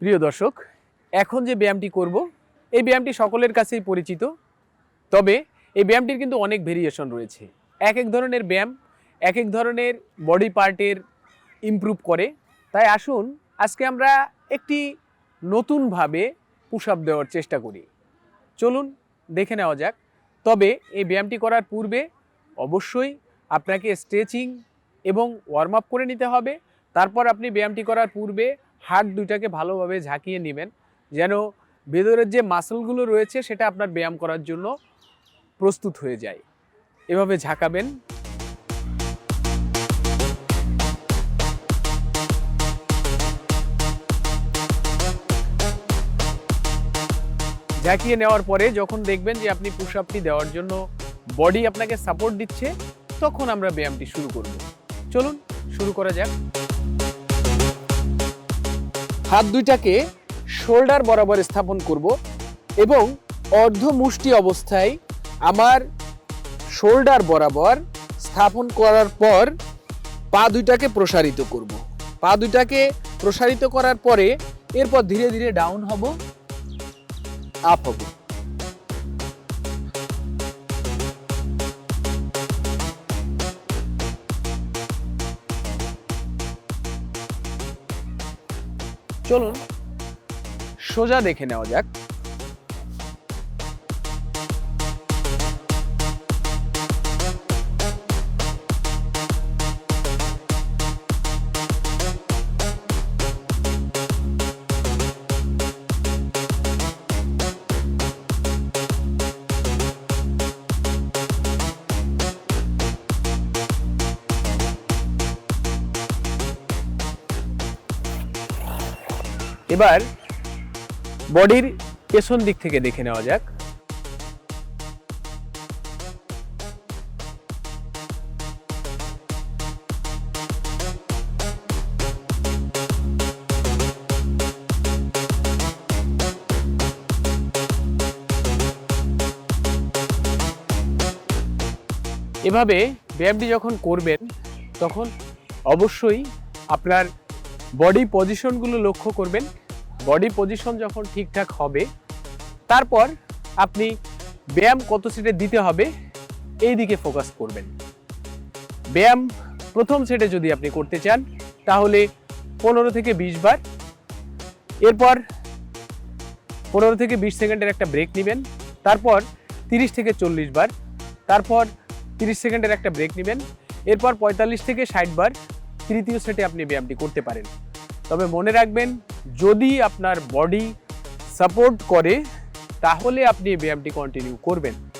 প্রিয় দর্শক, এখন যে ব্যায়ামটি করব, এই ব্যায়ামটি সকলের কাছেই পরিচিত। তবে এই ব্যায়ামটির কিন্তু অনেক ভেরিয়েশন রয়েছে। এক এক ধরনের ব্যায়াম, এক এক ধরনের বডি পার্টের ইমপ্রুভ করে। তাই আসুন, আজকে আমরা একটি নতুনভাবে পুশ আপ দেওয়ার চেষ্টা করি। চলুন, দেখে নেওয়া যাক। তবে এই ব্যায়ামটি করার পূর্বে অবশ্যই আপনাকে স্ট্রেচিং এবং ওয়ার্ম আপ করে নিতে হবে। তারপর আপনি ব্যায়ামটি করার পূর্বে হাত দুইটাকে ভালোভাবে ঝাঁকিয়ে নেবেন। যেন ভেতরের যে মাসলগুলো রয়েছে সেটা আপনার ব্যায়াম করার জন্য প্রস্তুত হয়ে যায়। এভাবে ঝাঁকাবেন। ঝাঁকিয়ে নেওয়ার পরে যখন দেখবেন যে আপনি পুশ আপটি দেওয়ার জন্য বডি আপনাকে সাপোর্ট দিচ্ছে, তখন আমরা ব্যায়ামটি শুরু করব। চলুন, শুরু করা যাক। হাত দুইটাকে শোল্ডার বরাবর স্থাপন করব এবং অর্ধ মুষ্টি অবস্থায় আমার শোল্ডার বরাবর স্থাপন করার পর পা দুইটাকে প্রসারিত করব। পা দুইটাকে প্রসারিত করার পরে এরপর ধীরে ধীরে ডাউন হব, আপ হব। চলুন সোজা দেখে নেওয়া যাক। এবার বডির পেছন দিক থেকে দেখে নেওয়া যাক। এভাবে ব্যায়ামটি যখন করবেন, তখন অবশ্যই আপনার বডি পজিশনগুলো লক্ষ্য করবেন বডি পজিশন যখন ঠিকঠাক হবে, তারপর আপনি ব্যায়াম কত সেটে দিতে হবে, এই দিকে ফোকাস করবেন। ব্যায়াম প্রথম সেটে যদি আপনি করতে চান, তাহলে পনেরো থেকে বিশ বার, এরপর পনেরো থেকে বিশ সেকেন্ডের একটা ব্রেক নেবেন, তারপর তিরিশ থেকে চল্লিশ বার, তারপর তিরিশ সেকেন্ডের একটা ব্রেক নেবেন, এরপর পঁয়তাল্লিশ থেকে ষাট বার, তৃতীয় সেটে আপনি ব্যায়ামটি করতে পারেন। তবে মনে রাখবেন যদি আপনার বডি সাপোর্ট করে তাহলে আপনি ব্যায়ামটি কন্টিনিউ করবেন।